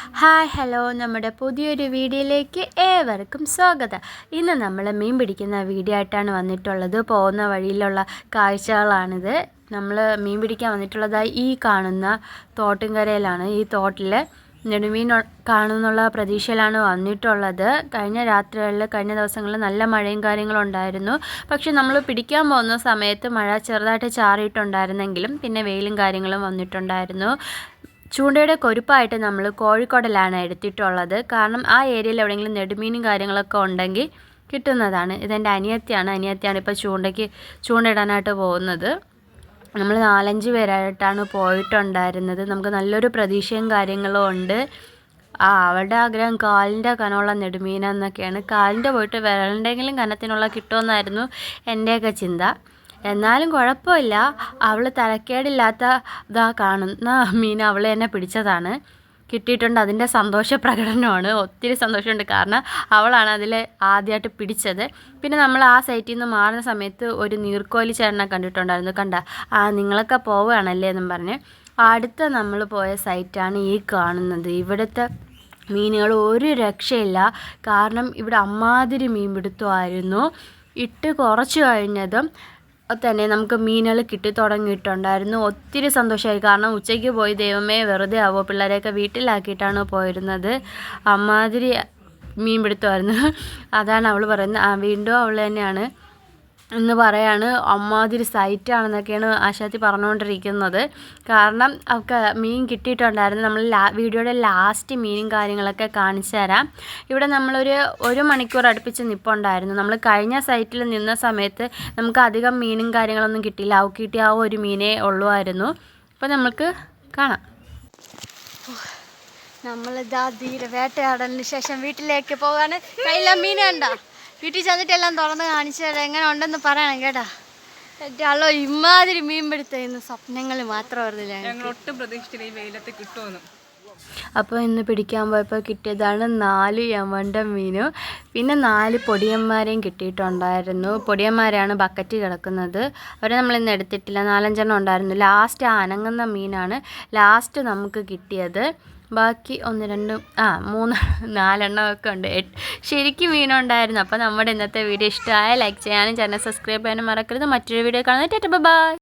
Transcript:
Hi hello. നമ്മുടെ പുതിയൊരു വീഡിയോയിലേക്ക് ഏവർക്കും സ്വാഗതം. ഇന്ന് നമ്മൾ മീൻ പിടിക്കുന്ന വീഡിയോ ആയിട്ടാണ് വന്നിട്ടുള്ളത്. പോകുന്ന വഴിയിലുള്ള കാഴ്ചകളാണിത്. നമ്മൾ മീൻ പിടിക്കാൻ വന്നിട്ടുള്ളതായി ഈ കാണുന്ന തോട്ടുംകരയിലാണ്. ഈ തോട്ടിൽ നെടുമീൻ കാണുമെന്നുള്ള പ്രതീക്ഷയിലാണ് വന്നിട്ടുള്ളത്. കഴിഞ്ഞ രാത്രികളിൽ കഴിഞ്ഞ ദിവസങ്ങളിൽ നല്ല മഴയും കാര്യങ്ങളും ഉണ്ടായിരുന്നു. പക്ഷെ നമ്മൾ പിടിക്കാൻ പോകുന്ന സമയത്ത് മഴ ചെറുതായിട്ട് ചാറിയിട്ടുണ്ടായിരുന്നെങ്കിലും പിന്നെ വെയിലും കാര്യങ്ങളും വന്നിട്ടുണ്ടായിരുന്നു. ചൂണ്ടയുടെ കൊരുപ്പായിട്ട് നമ്മൾ കോഴിക്കോടലാണ് എടുത്തിട്ടുള്ളത്. കാരണം ആ ഏരിയയിൽ എവിടെയെങ്കിലും നെടുമീനും കാര്യങ്ങളൊക്കെ ഉണ്ടെങ്കിൽ കിട്ടുന്നതാണ്. ഇതെന്റെ അനിയത്തിയാണ്. അനിയത്തിയാണ് ഇപ്പോൾ ചൂണ്ടയ്ക്ക് ചൂണ്ടയിടാനായിട്ട് പോകുന്നത്. നമ്മൾ നാലഞ്ച് പേരായിട്ടാണ് പോയിട്ടുണ്ടായിരുന്നത്. നമുക്ക് നല്ലൊരു പ്രതീക്ഷയും കാര്യങ്ങളും ഉണ്ട്. ആ അവളുടെ ആഗ്രഹം കാലിന്റെ കനമുള്ള നെടുമീനെന്നൊക്കെയാണ്. കാലിന്റെ പോയിട്ട് വിരലിന്റെങ്കിലും കനത്തിനുള്ള കിട്ടുമെന്നായിരുന്നു എന്റെയൊക്കെ ചിന്ത. എന്നാലും കുഴപ്പമില്ല. അവൾ തലക്കേടില്ലാത്ത ഇതാ കാണുന്ന മീൻ അവൾ എന്നെ പിടിച്ചതാണ്. കിട്ടിയിട്ടുണ്ട് അതിന്റെ സന്തോഷ പ്രകടനമാണ്. ഒത്തിരി സന്തോഷമുണ്ട്. കാരണം അവളാണ് അതിൽ ആദ്യമായിട്ട് പിടിച്ചത്. പിന്നെ നമ്മൾ ആ സൈറ്റിൽ നിന്ന് മാറുന്ന സമയത്ത് ഒരു നീർക്കോലി ചേട്ടനെ കണ്ടിട്ടുണ്ടായിരുന്നു. കണ്ട? ആ നിങ്ങളൊക്കെ പോവുകയാണല്ലേ എന്നും പറഞ്ഞ്. അടുത്ത നമ്മൾ പോയ സൈറ്റാണ് ഈ കാണുന്നത്. ഇവിടുത്തെ മീനുകൾ ഒരു രക്ഷയില്ല. കാരണം ഇവിടെ അമ്മാതിരി മീൻ പിടുത്തമായിരുന്നു. ഇട്ട് കുറച്ച് കഴിഞ്ഞതും തന്നെ നമുക്ക് മീനുകൾ കിട്ടി തുടങ്ങിയിട്ടുണ്ടായിരുന്നു. ഒത്തിരി സന്തോഷമായി. കാരണം ഉച്ചയ്ക്ക് പോയി ദൈവമേ വെറുതെ ആവോ? പിള്ളേരെയൊക്കെ വീട്ടിലാക്കിയിട്ടാണ് പോയിരുന്നത്. അമ്മാതിരി മീൻ പിടുത്തമായിരുന്നു. അതാണ് അവൾ പറയുന്നത്. വീണ്ടും അവൾ തന്നെയാണ്. എന്ന് പറയാണ് അമ്മാതിരി സൈറ്റാണെന്നൊക്കെയാണ് ആശാത്തി പറഞ്ഞുകൊണ്ടിരിക്കുന്നത്. കാരണം അവൾക്ക് മീൻ കിട്ടിയിട്ടുണ്ടായിരുന്നു. നമ്മൾ ലാ വീഡിയോയുടെ ലാസ്റ്റ് മീനും കാര്യങ്ങളൊക്കെ കാണിച്ചു തരാം. ഇവിടെ നമ്മളൊരു ഒരു മണിക്കൂർ അടുപ്പിച്ച് നിൽപ്പുണ്ടായിരുന്നു നമ്മൾ കഴിഞ്ഞ സൈറ്റിൽ നിന്ന സമയത്ത് നമുക്ക് അധികം മീനും കാര്യങ്ങളൊന്നും കിട്ടിയില്ല. അവ കിട്ടിയ ആ ഒരു മീനേ ഉള്ളുമായിരുന്നു അപ്പോൾ നമുക്ക് കാണാം. നമ്മളിതാ ധീര വേട്ടയാടലിന് ശേഷം വീട്ടിലേക്ക് പോകാണ് കയ്യിലെ മീൻ കണ്ട? വീട്ടിൽ ചെന്നിട്ട് എല്ലാം തുറന്ന് കാണിച്ചു തരാം. എങ്ങനെ ഉണ്ടെന്ന് പറയണം കേട്ടാ. അല്ലോ ഇമാതിരി മീൻ പിടുത്തുന്ന സ്വപ്നങ്ങൾ മാത്രം ഞങ്ങൾ ഒട്ടും പ്രതീക്ഷിച്ചില്ല ഈ വെയിലത്ത് കിട്ടുമെന്ന്. അപ്പോൾ ഇന്ന് പിടിക്കാൻ പോയപ്പോൾ കിട്ടിയതാണ് നാല് യമണ്ട മീനും. പിന്നെ നാല് പൊടിയന്മാരെയും കിട്ടിയിട്ടുണ്ടായിരുന്നു. പൊടിയന്മാരാണ് ബക്കറ്റ് കിടക്കുന്നത്. അവരെ നമ്മൾ ഇന്ന് എടുത്തിട്ടില്ല. നാലഞ്ചെണ്ണം ഉണ്ടായിരുന്നു. ലാസ്റ്റ് അനങ്ങുന്ന മീനാണ് ലാസ്റ്റ് നമുക്ക് കിട്ടിയത്. ബാക്കി ഒന്ന് രണ്ടും ആ മൂന്ന് നാലെണ്ണം ഒക്കെ ഉണ്ട് ശരിക്കും മീനുണ്ടായിരുന്നു അപ്പോൾ നമ്മുടെ ഇന്നത്തെ വീഡിയോ ഇഷ്ടമായ ലൈക്ക് ചെയ്യാനും ചാനൽ സബ്സ്ക്രൈബ് ചെയ്യാനും മറക്കരുത്. മറ്റൊരു വീഡിയോ കാണുന്നത് ബൈ.